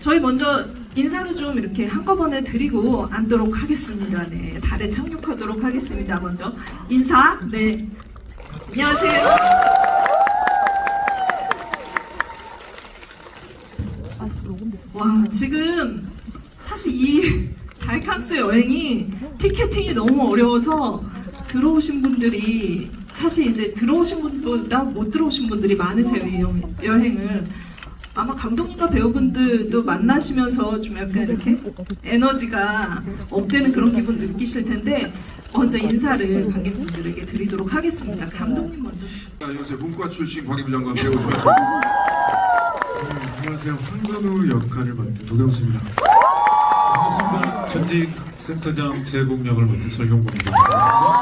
저희 먼저 인사를 좀 이렇게 한꺼번에 드리고 앉도록 하겠습니다. 네, 달에 착륙하도록 하겠습니다. 먼저 인사. 네, 안녕하세요. 와, 지금 사실 이 달캉스 여행이 티켓팅이 너무 어려워서 들어오신 분들이 사실 이제 들어오신 분보다 못 들어오신 분들이 많으세요 이 여- 여행을 아마 감독님과 배우분들도 만나시면서 좀 약간 이렇게 에너지가 업되는 그런 기분 느끼실 텐데 먼저 인사를 관객분들에게 드리도록 하겠습니다. 감독님 먼저. 안녕하세요. 문과 출신 관계부 장관 배우 조현철. 안녕하세요. 황선우 역할을 맡은 도경수입니다. 반갑습니다. 전직 센터장 제공 역을 맡은 설경범입니다. 반갑습니다.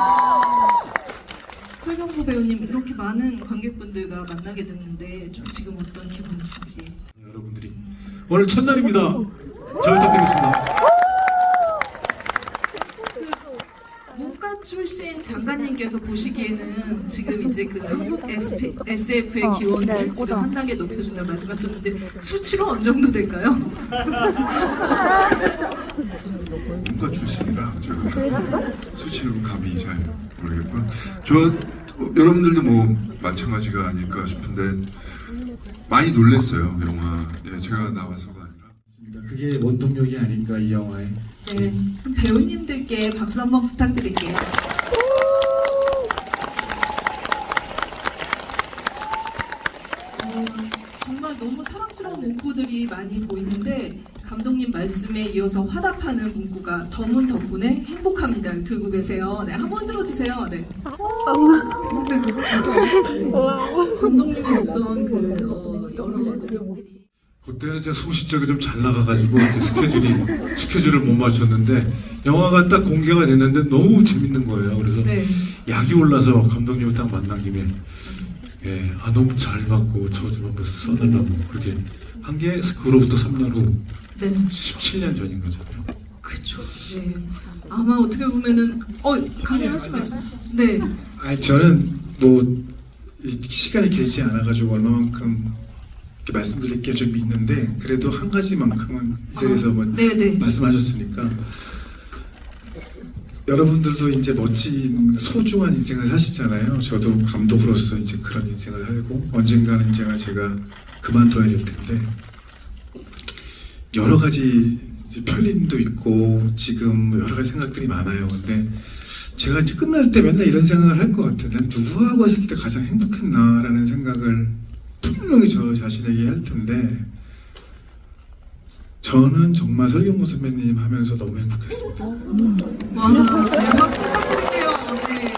배우님 이렇게 많은 관객분들과 만나게 됐는데 좀 지금 어떤 기분이신지. 여러분들이 오늘 첫날입니다. 잘 부탁드리겠습니다. 문과 출신 장관님께서 보시기에는 지금 이제 그 SP, SF의 기원을 지금 한 단계 높여준다 말씀하셨는데 수치로 어느 정도 될까요? 문과 출신이라 제가 수치는 감이 잘 모르겠고 저 어, 여러분들도 뭐 마찬가지가 아닐까 싶은데 많이 놀랐어요 영화. 예, 제가 나와서가 아니라. 그게 원동력이 아닌가 이 영화에 네, 배우님들께 박수 한번 부탁드릴게요. 어, 정말 너무 사랑스러운 문구들이 많이 보이는데 감독님 말씀에 이어서 화답하는 문구가 더문 덕분에 행복합니다 들고 계세요. 네, 한번 들어주세요. 네. 감독님의 어떤 그 어, 여러 노력들이 그때는 제가 소시적이 좀 잘 나가가지고 스케줄이 스케줄을 못 맞췄는데 영화가 딱 공개가 됐는데 너무 재밌는 거예요. 그래서 네. 약이 올라서 감독님을 딱 만난 김에 예, 아 너무 잘 봤고 저좀 한번 써달라고 그렇게 한 게 그로부터 3년 후 네. 17년 전인 거죠. 그렇죠. 네. 아마 어떻게 보면은 어 강연 하시 말씀. 네. 아니 저는 뭐 이- 시간이 길지 않아가지고 얼마만큼 이렇게 말씀드릴 게 좀 있는데 그래도 한 가지만큼은 이 자리에서 뭐 네네. 말씀하셨으니까 여러분들도 이제 멋진 소중한 인생을 사시잖아요. 저도 감독으로서 이제 그런 인생을 살고 언젠가는 제가 제가 그만둬야 될 텐데 여러 가지 편린도 있고 지금 여러 가지 생각들이 많아요. 근데 제가 이제 끝날 때 맨날 이런 생각을 할 것 같아요. 난 누구하고 했을 때 가장 행복했나라는 생각을 분명히 저 자신에게 할 텐데 저는 정말 설경모 선배님 하면서 너무 행복했습니다. 와, 네, 박수 부탁드릴게요. 네.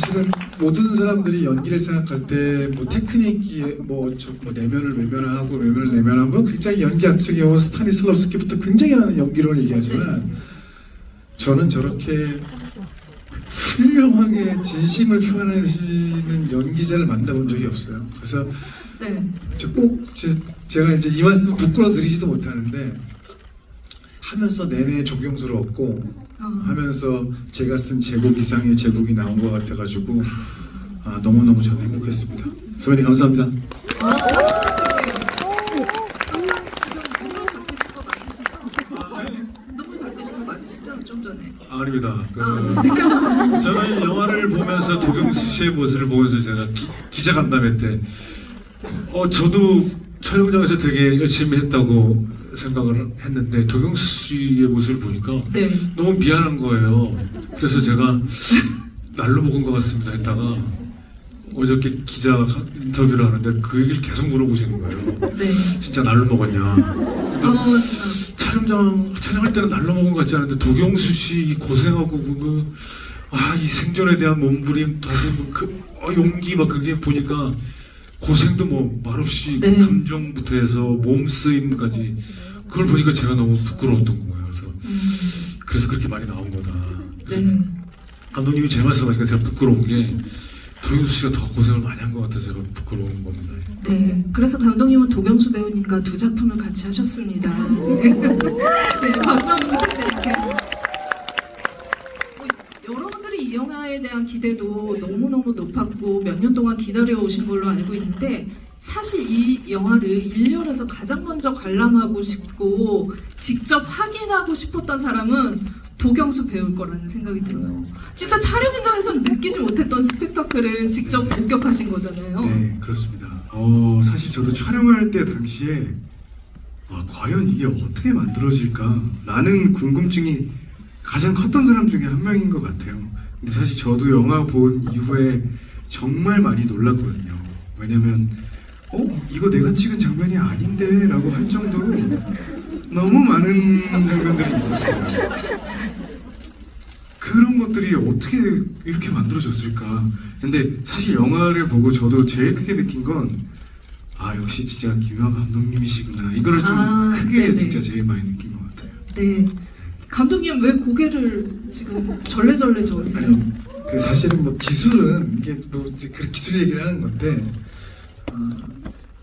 사실은 모든 사람들이 연기를 생각할 때 뭐 테크닉이 뭐 저 뭐 내면을 외면하고 외면을 내면하고 굉장히 연기학적인 용어 스타니슬럽스키부터 굉장히 많은 연기론을 얘기하지만 저는 저렇게 훌륭하게 진심을 표현하시는 연기자를 만나본 적이 없어요. 그래서 네. 저꼭 제가 이제 이 말씀 부끄러 드리지도 못하는데 하면서 내내 존경스러웠고 어, 하면서 제가 쓴 제곡 이상의 제곡이 나온 것 같아가지고 아, 너무너무 저는 행복했습니다. 선배님 감사합니다. 아, 아닙니다. 그, 아, 저는 영화를 보면서 도경수 씨의 모습을 보면서 제가 기, 기자 간담회 때, 어, 저도 촬영장에서 되게 열심히 했다고 생각을 했는데, 도경수 씨의 모습을 보니까 네. 너무 미안한 거예요. 그래서 제가 날로 먹은 것 같습니다 했다가, 어저께 기자 인터뷰를 하는데 그 얘기를 계속 물어보시는 거예요. 네. 진짜 날로 먹었냐. 그래서 어, 촬영장 촬영할 때는 날로 먹은 것 같지 않은데 도경수 씨이 고생하고 그 아이 생존에 대한 몸부림 다시 뭐그 어, 용기 막 그게 보니까 고생도 뭐 말없이 네. 감정부터 해서 몸 쓰임까지 그걸 보니까 제가 너무 부끄러웠던 거예요. 그래서 음, 그래서 그렇게 많이 나온 거다. 그래서 네. 감독님이 제 말씀하시니까 제가 부끄러운 게 도경수 씨가 더 고생을 많이 한 것 같아서 제가 부끄러운 겁니다. 네, 그래서 감독님은 도경수 배우님과 두 작품을 같이 하셨습니다. 네, 박수 한번 영화에 대한 기대도 너무너무 높았고 몇 년 동안 기다려 오신 걸로 알고 있는데 사실 이 영화를 일렬에서 가장 먼저 관람하고 싶고 직접 확인하고 싶었던 사람은 도경수 배우일 거라는 생각이 들어요. 진짜 촬영 현장에서 느끼지 못했던 스펙타클을 직접 목격하신 거잖아요. 네, 그렇습니다. 어, 사실 저도 촬영할 때 당시에 와, 과연 이게 어떻게 만들어질까라는 궁금증이 가장 컸던 사람 중에 한 명인 것 같아요. 근데 사실 저도 영화 본 이후에 정말 많이 놀랐거든요. 왜냐면 어 이거 내가 찍은 장면이 아닌데라고 할 정도로 너무 많은 장면들이 있었어요. 그런 것들이 어떻게 이렇게 만들어졌을까? 근데 사실 영화를 보고 저도 제일 크게 느낀 건 아 역시 진짜 김영하 감독님이시구나 이거를 좀 아, 크게 네네. 진짜 제일 많이 느낀 것 같아요. 네. 감독님 왜 고개를 지금 절레절레 저으세요? 그 사실은 뭐 기술은 이게 뭐 기술 얘기를 하는 건데 어,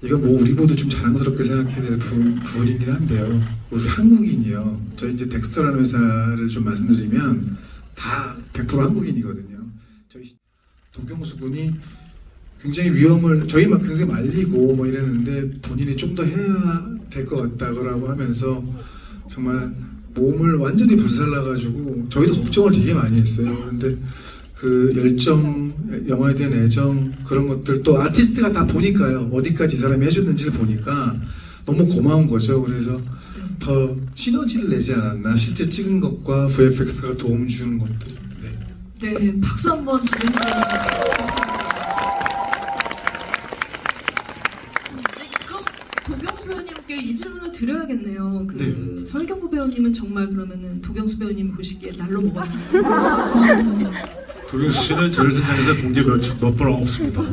이건 뭐 우리 모두 좀 자랑스럽게 생각해야 될 부, 부분이긴 한데요. 우리 한국인이요. 저희 이제 덱스터라는 회사를 좀 말씀드리면 다 100% 한국인이거든요. 저희 도경수 군이 굉장히 위험을 저희 막 굉장히 말리고 뭐 이랬는데 본인이 좀 더 해야 될 것 같다고 하면서 정말 몸을 완전히 불살라가지고 저희도 걱정을 되게 많이 했어요. 그런데 그 열정, 영화에 대한 애정 그런 것들 또 아티스트가 다 보니까요. 어디까지 이 사람이 해줬는지를 보니까 너무 고마운 거죠. 그래서 더 시너지를 내지 않았나. 실제 찍은 것과 VFX가 도움 주는 것들. 네. 네, 박수 한번 부탁드립니다. 네, 그럼 배우님께 이 질문을 드려야겠네요. 그 네. 설경구 배우님은 정말 그러면은 도경수 배우님 보시기에 날로 먹었나요? 도경수 씨는 저를 현장에서 본게몇번 없습니다.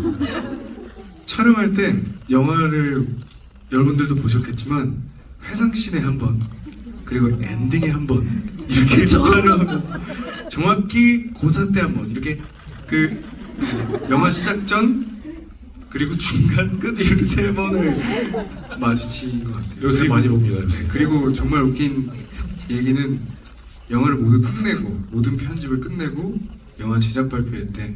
촬영할 때 영화를 여러분들도 보셨겠지만 회상씬에 한 번 그리고 엔딩에 한 번 이렇게? 촬영하면서 정확히 고사 때 한 번 이렇게 그 영화 시작 전 그리고 중간 끝 이렇게 세 번을 마주친 것 같아요. 요새 많이 봅니다. 네, 그리고 정말 웃긴 얘기는 영화를 모두 끝내고 모든 편집을 끝내고 영화 제작 발표회 때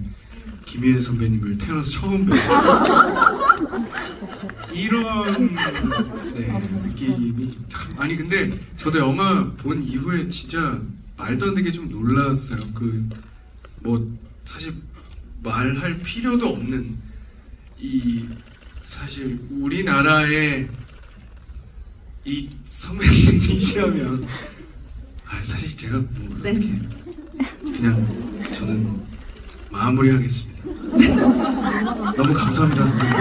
김희애 선배님을 태어나서 처음 뵀어요. 이런 네, 느낌이 참 아니 근데 저도 영화 본 이후에 진짜 말도 안 되게 좀 놀랐어요. 그 뭐 사실 말할 필요도 없는 이 사실 우리나라의 이 선배님이시라면 아 사실 제가 뭐 네. 이렇게 그냥 저는 마무리하겠습니다. 너무 감사합니다 선배님.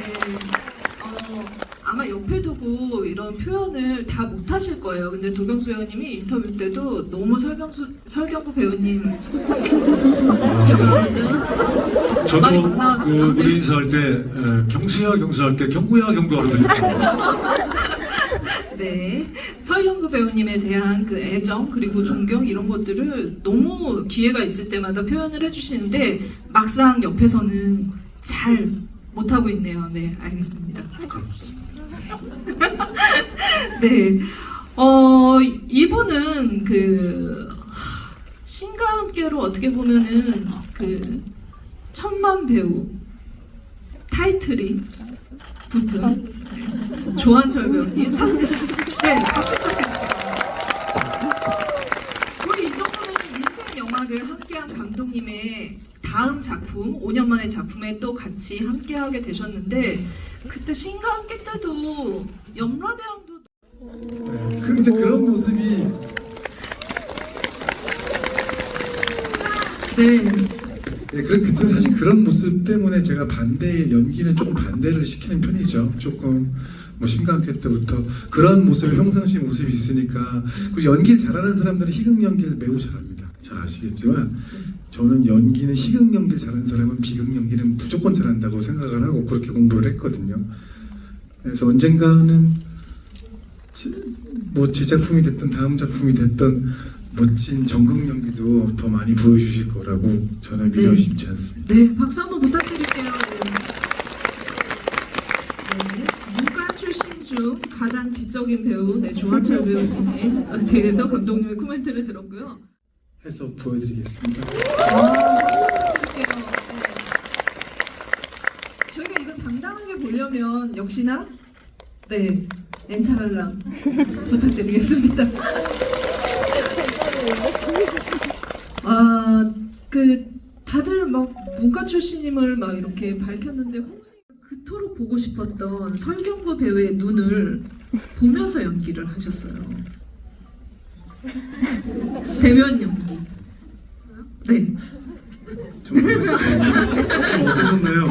네. 어, 아마 두고 이런 표현을 다 못하실 거예요. 근데 도경수 배우님이 인터뷰 때도 너무 설경수, 설경구 배우님 죄송합니다. 저도 그. 무대 인사할 때 에, 경수야 경수할 때 경구야 경구하러 들렸거든요. 네, 서희영구 배우님에 대한 그 애정 그리고 존경 이런 것들을 너무 기회가 있을 때마다 표현을 해주시는데 막상 옆에서는 잘 못하고 있네요. 네, 알겠습니다. 그렇습니다. 네, 어 이분은 그 하, 신과 함께로 어떻게 보면은 그 천만 배우 타이틀이 붙은 네, 조한철 배우님 사실 네 박수 부탁드립니다. 거의 이 정도면 인생 영화를 함께한 감독님의 다음 작품 5년 만의 작품에 또 같이 함께하게 되셨는데 그때 신과 함께 때도 염라대왕도 그 이제 그런 모습이 네. 예, 그, 그 사실 그런 모습 때문에 제가 반대 연기는 조금 반대를 시키는 편이죠. 조금 뭐 심각할 때부터 그런 모습을 평상시 모습이 있으니까 그리고 연기를 잘하는 사람들은 희극 연기를 매우 잘합니다. 잘 아시겠지만 저는 연기는 희극 연기를 잘하는 사람은 비극 연기는 무조건 잘한다고 생각을 하고 그렇게 공부를 했거든요. 그래서 언젠가는 지- 뭐 제 작품이 됐든 다음 작품이 됐든 멋진 전극 연기도 더 많이 보여주실 거라고 저는 믿어 네. 의심치 않습니다. 네, 박수 한번 부탁드릴게요. 네. 네, 문과 출신 중 가장 지적인 배우, 네, 조한철 배우님에 대해서 감독님의 코멘트를 들었고요. 해서 보여드리겠습니다. 아, 박수 부탁드릴게요. 네. 그러면 역시나 네 엔차갈랑 부탁드리겠습니다. 아그 다들 막 문과 출신임을 막 이렇게 밝혔는데 홍수 그토록 보고 싶었던 설경구 배우의 눈을 보면서 연기를 하셨어요. 대면 연기. 네. 좀 어떠셨- 좀 어떠셨나요?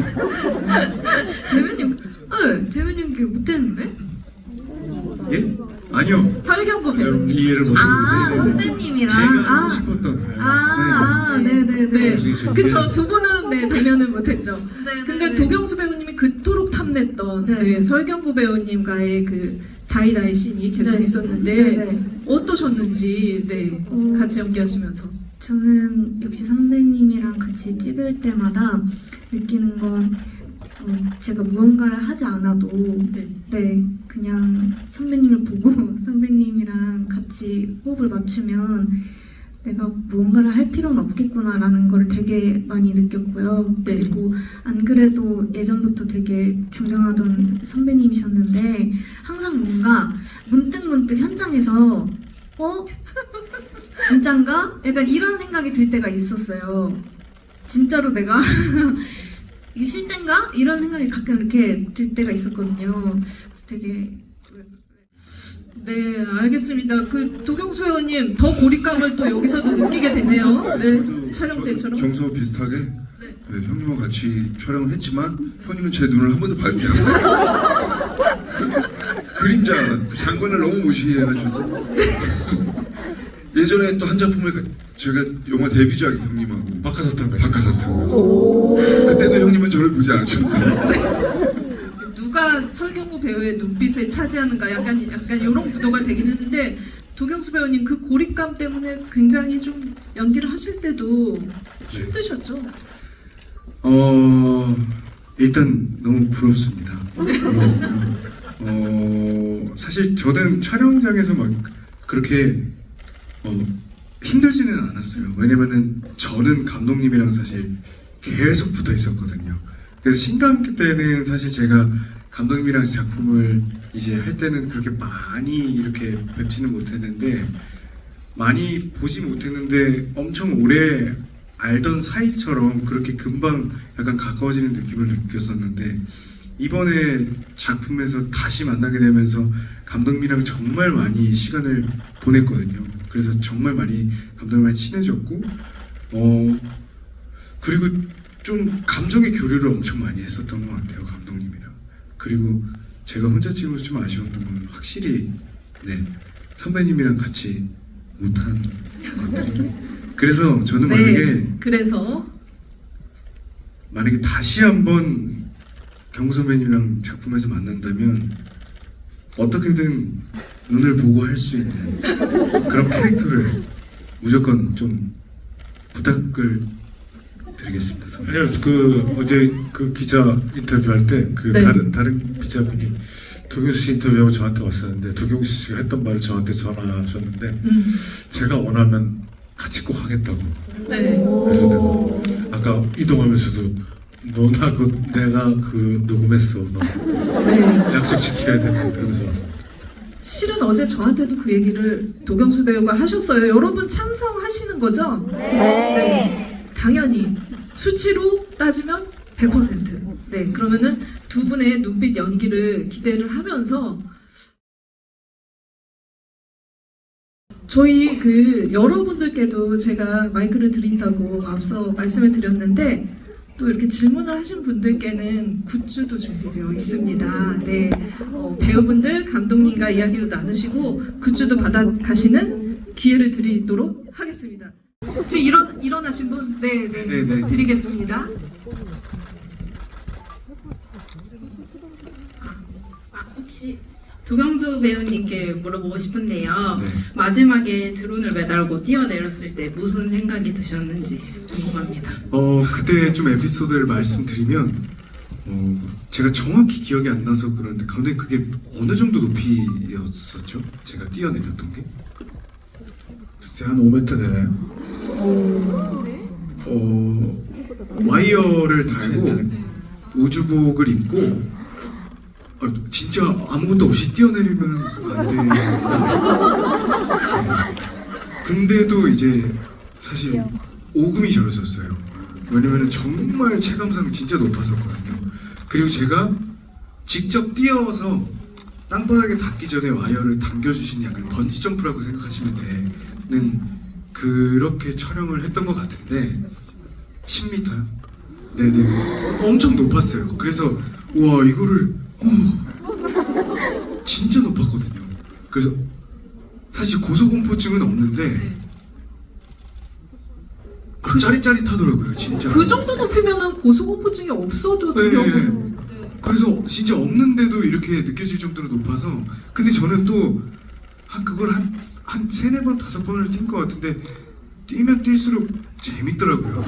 대면 연기. 네, 대면 연기 못했는데? 예? 아니요. 설경구 여러분 배우님. 이해를 못하고 아. 선배님이랑 제가 아, 하고 싶었던 아, 아 네네네 네. 무슨 그쵸 두 분은 네 대면을 못했죠. 네, 근데 네. 도경수 배우님이 그토록 탐냈던 네. 네, 설경구 배우님과의 그 다이다이 씬이 계속 네. 있었는데 네, 네. 어떠셨는지 네 어. 같이 연기하시면서 저는 역시 선배님이랑 같이 찍을 때마다 느끼는 건 어, 제가 무언가를 하지 않아도 네. 네 그냥 선배님을 보고 선배님이랑 같이 호흡을 맞추면 내가 무언가를 할 필요는 없겠구나라는 걸 되게 많이 느꼈고요. 네. 그리고 안 그래도 예전부터 되게 존경하던 선배님이셨는데 항상 뭔가 문득문득 현장에서 어? 진짠가? 약간 이런 생각이 들 때가 있었어요. 진짜로 내가 이게 실젠가? 이런 생각이 가끔 이렇게 들 때가 있었거든요. 그래서 되게 네 알겠습니다. 그 도경수 배우님 더 고립감을 또 여기서도 느끼게 되네요. 네 촬영 때처럼. 경수와 비슷하게 네, 형님과 같이 촬영을 했지만 형님은 제 눈을 한 번도 밟지 않았어요. 그림자 장관을 너무 무시해하셔서 예전에 또 한 작품에 가- 제가 영화 데뷔작이 형님하고 박하사탕 박하사탕이었어요. 그때도 형님은 저를 보지 않으셨어요. 누가 설경구 배우의 눈빛을 차지하는가 약간 약간 이런 구도가 되긴 했는데 도경수 배우님 그 고립감 때문에 굉장히 좀 연기를 하실 때도 힘드셨죠? 어 일단 너무 부럽습니다. 어, 어, 사실 저는 촬영장에서 막 그렇게 어, 힘들지는 않았어요. 왜냐면은 저는 감독님이랑 사실 계속 붙어 있었거든요. 그래서 신감기 때는 사실 제가 감독님이랑 작품을 이제 할 때는 그렇게 많이 이렇게 뵙지는 못했는데 많이 보지 못했는데 엄청 오래 알던 사이처럼 그렇게 금방 약간 가까워지는 느낌을 느꼈었는데 이번에 작품에서 다시 만나게 되면서 감독님이랑 정말 많이 시간을 보냈거든요. 그래서 정말 많이 감독님이랑 친해졌고 어 그리고 좀 감정의 교류를 엄청 많이 했었던 것 같아요 감독님이랑 그리고 제가 혼자 찍으면서 좀 아쉬웠던 건 확실히 네 선배님이랑 같이 못한 것들이 그래서 저는 만약에 네. 그래서 만약에 다시 한번 경구 선배님이랑 작품에서 만난다면 어떻게든 눈을 보고 할 수 있는 그런 캐릭터를 무조건 좀 부탁을 드리겠습니다. 선배님. 아니요 그 어제 그 기자 인터뷰할 때 그 네. 다른 다른 기자분이 도경수 씨 인터뷰하고 저한테 왔었는데 도경수 씨가 했던 말을 저한테 전화하셨는데 음, 제가 원하면 같이 꼭 하겠다고 네. 그래서 내가 아까 이동하면서도 너나 그 내가 그 녹음했어 너 네. 약속 지켜야 된다 그러면서 왔어 실은 어제 저한테도 그 얘기를 도경수 배우가 하셨어요. 여러분 찬성하시는 거죠? 네. 당연히 수치로 따지면 100%. 네. 그러면은 두 분의 눈빛 연기를 기대를 하면서 저희 그 여러분들께도 제가 마이크를 드린다고 앞서 말씀을 드렸는데 또 이렇게 질문을 하신 분들께는 굿즈도 준비되어 있습니다. 네, 어, 배우분들, 감독님과 이야기도 나누시고 굿즈도 받아 가시는 기회를 드리도록 하겠습니다. 지금 일어 일어나신 분, 네, 네, 네, 네. 드리겠습니다. 혹시 도경수 배우님께 물어보고 싶은데요. 네. 마지막에 드론을 매달고 뛰어내렸을 때 무슨 생각이 드셨는지 궁금합니다. 어 그때 좀 에피소드를 말씀드리면 어 제가 정확히 기억이 안 나서 그러는데 감독님 그게 어느 정도 높이였었죠? 제가 뛰어내렸던 게? 글쎄 한 5m 되나요? 어 와이어를 달고 우주복을 입고 아, 진짜 아무것도 없이 뛰어내리면 안 돼. 네. 근데도 이제 사실 오금이 저렸었어요. 왜냐면 정말 체감상 진짜 높았었거든요. 그리고 제가 직접 뛰어서 땅바닥에 닿기 전에 와이어를 당겨주신 약간 번지 점프라고 생각하시면 되는 그렇게 촬영을 했던 것 같은데 10m요? 네네 엄청 높았어요. 그래서 와 이거를 어, 진짜 높았거든요. 그래서 사실 고소공포증은 없는데 그 짜릿짜릿하더라고요 진짜. 그 정도 높이면은 고소공포증이 없어도 네. 두려워. 그래서 진짜 없는데도 이렇게 느껴질 정도로 높아서 근데 저는 또 한 그걸 한 한 세네 번 다섯 번을 뛴 것 같은데 뛰면 뛸수록 재밌더라고요.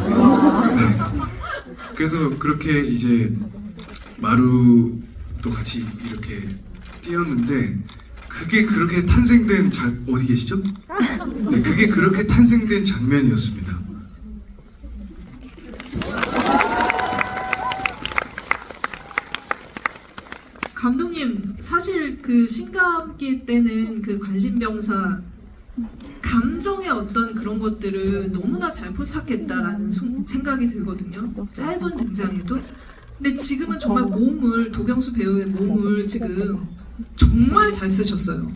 네. 그래서 그렇게 이제 마루 도 같이 이렇게 뛰었는데 그게 그렇게 탄생된 자 어디 계시죠? 네, 그게 그렇게 탄생된 장면이었습니다. 감독님 사실 그 신감기 때는 그 관심병사 감정의 어떤 그런 것들을 너무나 잘 포착했다라는 소- 생각이 들거든요. 짧은 등장에도. 근데 지금은 정말 몸을 도경수 배우의 몸을 지금 정말 잘 쓰셨어요.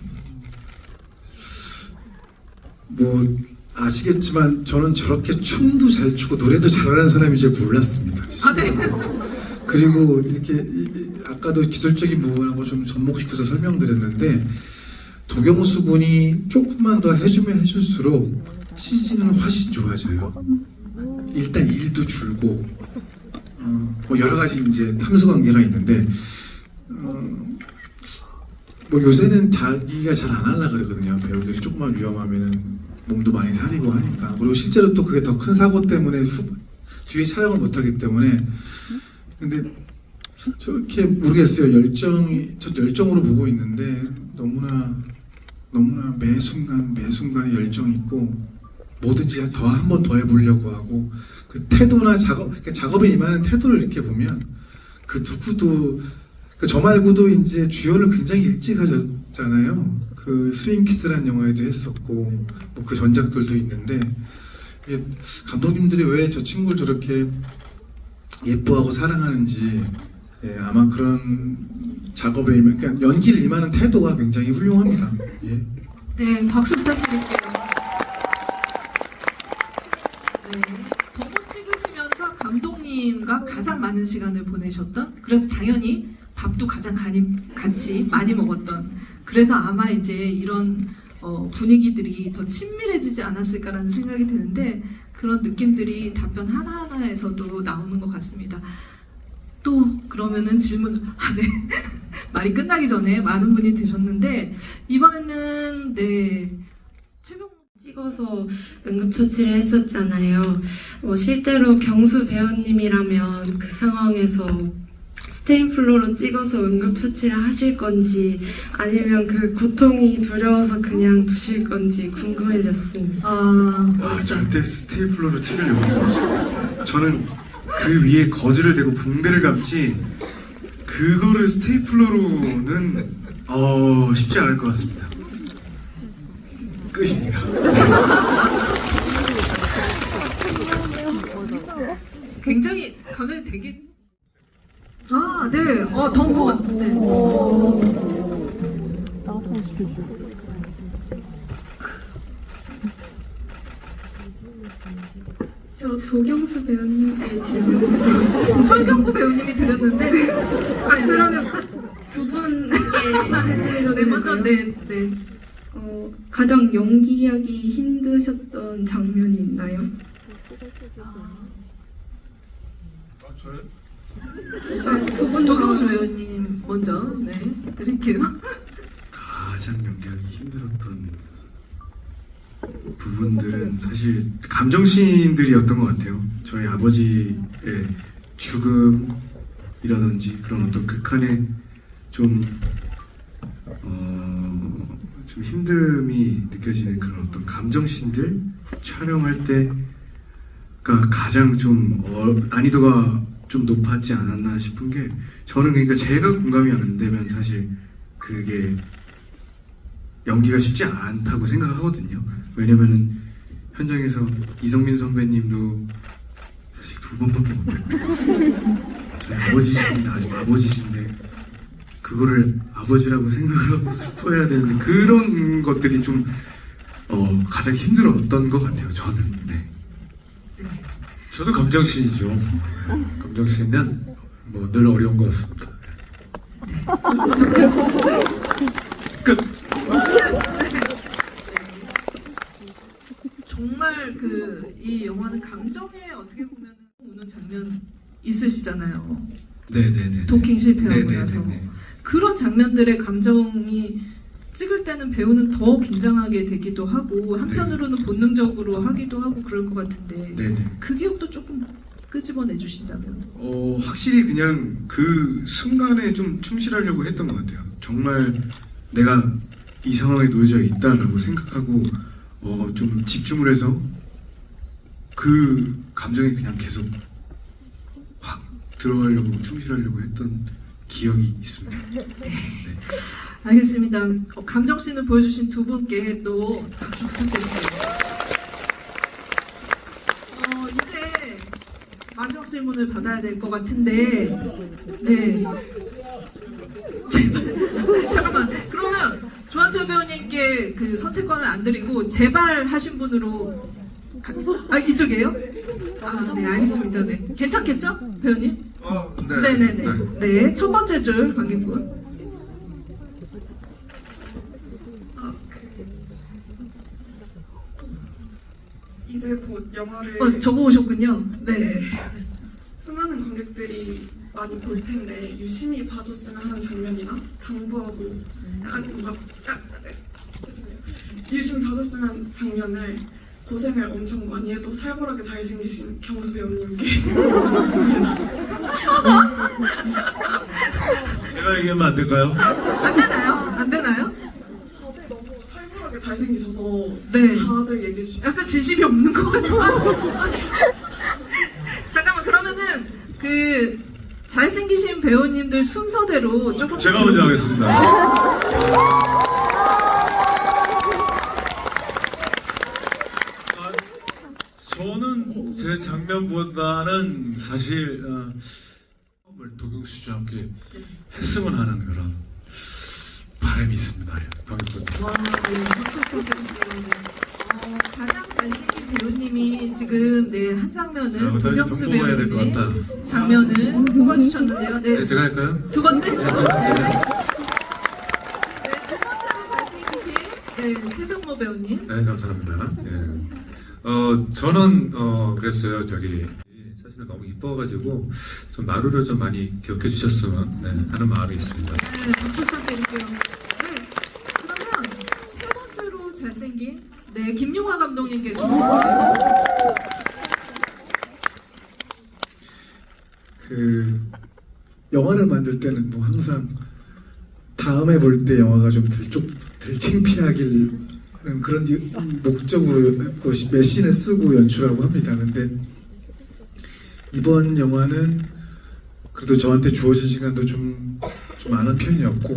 뭐 아시겠지만 저는 저렇게 춤도 잘 추고 노래도 잘하는 사람이 제 몰랐습니다. 아 네. 그리고 이렇게 아까도 기술적인 부분하고 좀 접목시켜서 설명드렸는데 도경수 군이 조금만 더 해주면 해줄수록 CG는 훨씬 좋아져요. 일단 일도 줄고 어, 뭐 여러 가지 이제 탐수 관계가 있는데 어, 뭐 요새는 자기가 잘 안 하려 그러거든요. 배우들이 조금만 위험하면은 몸도 많이 사리고 하니까 그리고 실제로 또 그게 더 큰 사고 때문에 후, 뒤에 촬영을 못 하기 때문에 근데 저렇게 모르겠어요. 열정이 저 열정으로 보고 있는데 너무나 너무나 매 순간 매 순간에 열정 있고 뭐든지 더 한 번 더 해보려고 하고 그 태도나 작업 그러니까 작업에 임하는 태도를 이렇게 보면 그 누구도 그 저 말고도 이제 주연을 굉장히 일찍 하셨잖아요. 그 스윙키스라는 영화에도 했었고 뭐 그 전작들도 있는데 감독님들이 왜 저 친구를 저렇게 예뻐하고 사랑하는지 예, 아마 그런 작업에 임한 그러니까 연기를 임하는 태도가 굉장히 훌륭합니다. 예. 네, 박수 부탁드릴게요. 네, 더보 찍으시면서 감독님과 가장 많은 시간을 보내셨던, 그래서 당연히 밥도 가장 같이 많이 먹었던, 그래서 아마 이제 이런 어, 분위기들이 더 친밀해지지 않았을까라는 생각이 드는데 그런 느낌들이 답변 하나하나에서도 나오는 것 같습니다. 또 그러면은 질문 아 네. 말이 끝나기 전에 많은 분이 드셨는데 이번에는 네 찍어서 응급처치를 했었잖아요. 뭐 실제로 경수 배우님이라면 그 상황에서 스테인플로로 찍어서 응급처치를 하실 건지 아니면 그 고통이 두려워서 그냥 두실 건지 궁금해졌습니다. 아 아, 절대 스테이플러로 찍을 용기가 없어요. 저는 그 위에 거즈를 대고 붕대를 감지 그거를 스테이플러로는 어 쉽지 않을 것 같습니다. 끝입니다. 굉장히 감독님 되게 아 네 어 덩건 네. 저 도경수 배우님께 질문 설경구 배우님이 드렸는데 아 그러면 두 분께 네 먼저 되나요? 네네 어, 가장 연기하기 힘드셨던 장면이 있나요? 아, 두분 도경수 배우님 먼저 네 드릴게요. 가장 연기하기 힘들었던 부분들은 사실 감정씬들이었던 것 같아요. 저희 아버지의 죽음이라든지 그런 어떤 극한의 좀, 어, 좀 힘듦이 느껴지는 그런 어떤 감정씬들 촬영할 때가 가장 좀 어, 난이도가 좀 높았지 않았나 싶은 게 저는 그러니까 제가 공감이 안 되면 사실 그게 연기가 쉽지 않다고 생각하거든요. 왜냐면은 현장에서 이성민 선배님도 사실 두 번밖에 못 뵀고 저희 아버지신데 아직 아버지신데 그거를 아버지라고 생각을 하고 슬퍼해야 되는데 그런 것들이 좀 어, 가장 힘들었던 것 같아요. 저는 네. 저도 감정씬이죠. 감정씬은 뭐 늘 어려운 것 같습니다. 끝. 정말 그 이 영화는 감정에 어떻게 보면 우는 장면 있으시잖아요. 네네네. 도킹 실패하고 나서 네네네. 그런 장면들의 감정이 찍을 때는 배우는 더 긴장하게 되기도 하고 한편으로는 본능적으로 하기도 하고 그럴 것 같은데 네네. 그 기억도 조금 끄집어내 주신다면 어, 확실히 그냥 그 순간에 좀 충실하려고 했던 것 같아요. 정말 내가 이 상황에 놓여져 있다라고 생각하고 어, 좀 집중을 해서 그 감정에 그냥 계속 확 들어가려고 충실하려고 했던 기억이 있습니다. 알겠습니다. 어, 감정 씬을 보여주신 두 분께 또 박수 부탁드릴게요. 어, 이제 마지막 질문을 받아야 될 것 같은데, 네. 잠깐만. 그러면 조한철 배우님께 그 선택권을 안 드리고 제발 하신 분으로 가, 아 이쪽이에요? 아, 네 알겠습니다. 네, 괜찮겠죠, 배우님? 어, 네네네. 네, 첫 번째 줄 관객분. 이제 곧 영화를 어, 저거 오셨군요. 네. 수많은 관객들이 많이 볼 텐데 유심히 봐줬으면 하는 장면이나 당부하고 약간 뭔가 야, 네, 죄송해요. 유심히 봐줬으면 장면을 고생을 엄청 많이 해도 살벌하게 잘생기신 경수 배우님께 말씀드립니다. 제가 얘기하면 안 될까요? 안 되나요? 안 되나요? 다들 너무 살벌하게 잘생기셔서 네. 다들 얘기해 주셨어요. 약간 진심이 없는 것 같아요. 잠깐만 그러면은 그 잘생기신 배우님들 순서대로 조금 제가 먼저 하겠습니다. 아, 저는 제 장면보다는 사실 어, 을 도경수 씨와 함께 했으면 하는 그런 바람이 있습니다. 관객분. 와, 네, 박수 부탁드릴게요. 어, 가장 잘생긴 배우님이 지금 네, 한 장면을 자, 그다음에 도경수 돈 뽑아야 될 것 배우님이 같다. 장면을 뽑아주셨는데요. 네, 네, 제가 할까요? 두 번째? 네, 두 번째로 잘생기신 네, 최병모 배우님. 네, 감사합니다. 예. 어, 저는 어, 그랬어요. 저기 사실은 너무 이뻐가지고 좀 마루를 좀 많이 기억해 주셨으면 네, 하는 마음이 있습니다. 네, 박수 부탁드릴게요. 네, 그러면 세 번째로 잘생긴 네 김용화 감독님께서 그 영화를 만들 때는 뭐 항상 다음에 볼 때 영화가 좀덜좀덜 창피하길 그런 이- 이 목적으로 그 메신을 쓰고 연출하고 합니다. 근데 이번 영화는 그래도 저한테 주어진 시간도 좀, 좀 많은 편이었고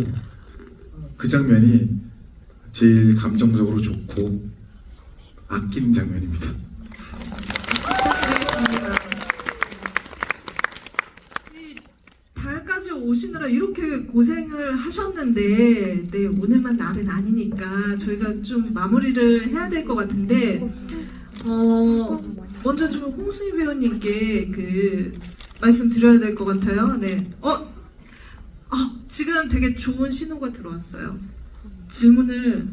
그 장면이 제일 감정적으로 좋고 아끼는 장면입니다. 달까지 오시느라 이렇게 고생을 하셨는데 네 오늘만 날은 아니니까 저희가 좀 마무리를 해야 될 것 같은데 어 먼저 좀 홍수희 배우님께 그 말씀 드려야 될 것 같아요. 네. 어, 아 지금 되게 좋은 신호가 들어왔어요. 질문을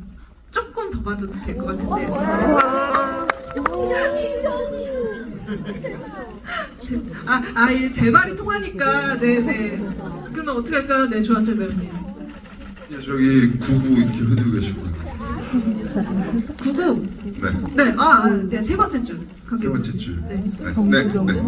조금 더 받아도 될 것 같은데요. 제, 아, 아, 예, 제 말이 통하니까, 네네. 그러면 어떻게 할까요? 네, 조한철 배우님. 예, 저기 구구 이렇게 흐리고 계시고요. 구구. 네, 네, 아, 아, 네, 세 번째 줄. 세 번째 줄. 네. 네, 네, 네.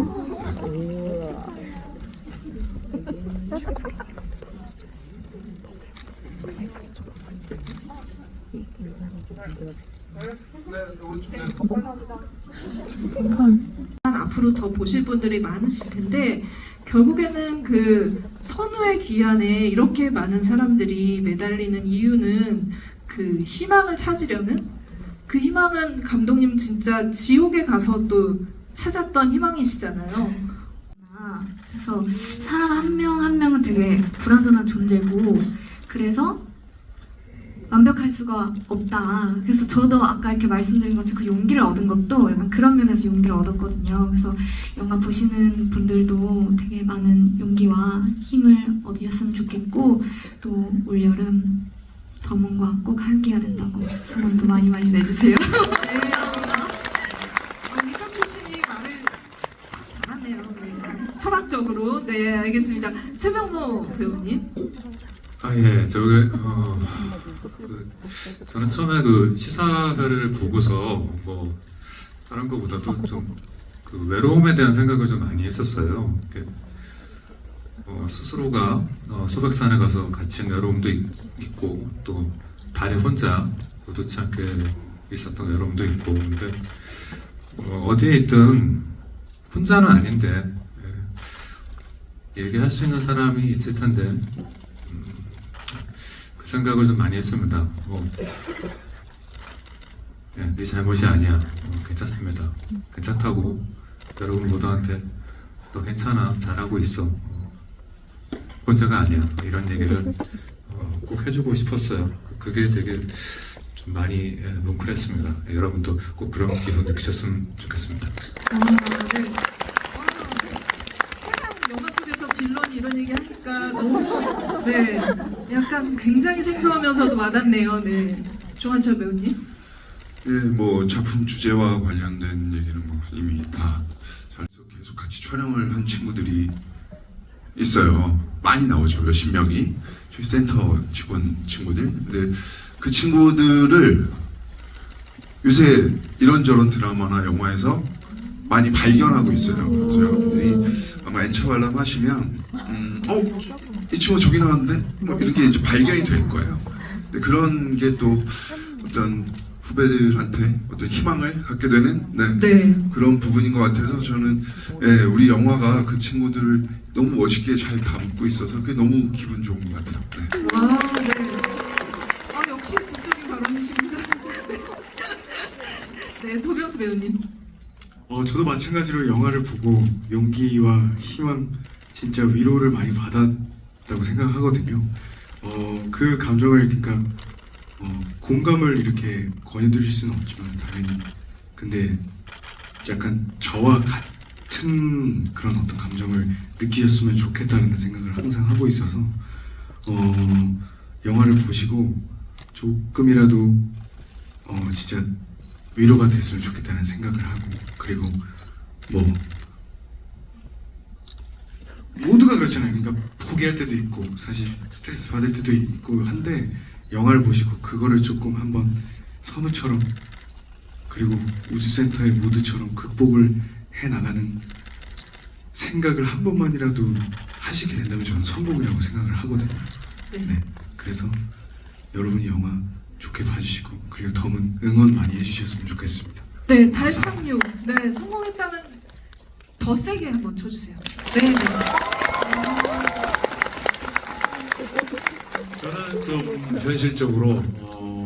앞으로 더 보실 분들이 많으실 텐데 결국에는 그 선우의 귀환에 이렇게 많은 사람들이 매달리는 이유는 그 희망을 찾으려는 그 희망은 감독님 진짜 지옥에 가서 또 찾았던 희망이시잖아요. 아, 그래서 사람 한 명 한 명은 되게 불완전한 존재고 그래서 완벽할 수가 없다. 그래서 저도 아까 이렇게 말씀드린 것처럼 그 용기를 얻은 것도 약간 그런 면에서 용기를 얻었거든요. 그래서 영화 보시는 분들도 되게 많은 용기와 힘을 얻으셨으면 좋겠고 또 올여름 더문과 꼭 함께해야 된다고 소문도 많이 많이 내주세요. 네. 어, 이과 출신이 말을 참 잘하네요. 네. 철학적으로. 네, 알겠습니다. 최명모 배우님. 아 예, 저기 어, 그, 저는 처음에 그 시사회를 보고서 뭐 다른 것보다도 좀 그 외로움에 대한 생각을 좀 많이 했었어요. 이렇게, 어, 스스로가 어, 소백산에 가서 갇힌 외로움도 있, 있고 또 달에 혼자 의도치 않게 있었던 외로움도 있고 근데 어, 어디에 있든 혼자는 아닌데 예, 얘기할 수 있는 사람이 있을 텐데 그 생각을 좀 많이 했습니다. 뭐, 네, 네 잘못이 아니야. 어, 괜찮습니다. 괜찮다고 여러분 모두한테 너 괜찮아. 잘하고 있어. 어, 혼자가 아니야. 이런 얘기를 어, 꼭 해주고 싶었어요. 그게 되게 좀 많이 예, 뭉클했습니다. 예, 여러분도 꼭 그런 기분 느끼셨으면 좋겠습니다. 아, 네. 세상 영화 속에서 빌런이 이런 얘기 하니까 너무 네 약간 굉장히 생소하면서도 와닿네요. 네. 조한철 배우님. 예, 뭐 작품 주제와 관련된 얘기는 뭐 이미 다 계속 같이 촬영을 한 친구들이 있어요. 많이 나오죠. 몇십 명이 저희 센터 직원 친구들. 근데 그 친구들을 요새 이런저런 드라마나 영화에서 많이 발견하고 있어요. 그래서 여러분들이 아마 엔차 관람 하시면 음, 어? 이 친구 저기 나왔는데? 뭐 이런 게 이제 발견이 될 거예요. 근데 그런 게 또 어떤 후배들한테 어떤 희망을 갖게 되는 네, 네. 그런 부분인 것 같아서 저는 예, 우리 영화가 그 친구들을 너무 멋있게 잘 담고 있어서 그게 너무 기분 좋은 것 같아요. 네. 아, 네. 아, 역시 지적인 발언이십니다. 네, 도경수 배우님. 어, 저도 마찬가지로 영화를 보고 용기와 희망, 진짜 위로를 많이 받았다고 생각하거든요. 어, 그 감정을 그러니까 어, 공감을 이렇게 권해드릴 수는 없지만 당연히 근데 약간 저와 같은 그런 어떤 감정을 느끼셨으면 좋겠다는 생각을 항상 하고 있어서 어, 영화를 보시고 조금이라도 어, 진짜 위로가 됐으면 좋겠다는 생각을 하고 그리고 뭐 모두가 그렇잖아요. 그러니까 포기할 때도 있고 사실 스트레스 받을 때도 있고 한데 영화를 보시고 그거를 조금 한번 선우처럼 그리고 우주센터의 모두처럼 극복을 해 나가는 생각을 한 번만이라도 하시게 된다면 저는 성공이라고 생각을 하거든요. 네. 네. 그래서 여러분이 영화 좋게 봐주시고 그리고 더문 응원 많이 해주셨으면 좋겠습니다. 네, 달 착륙. 네, 성공했다면 더 세게 한번 쳐주세요. 네, 네. 저는 좀 현실적으로 어,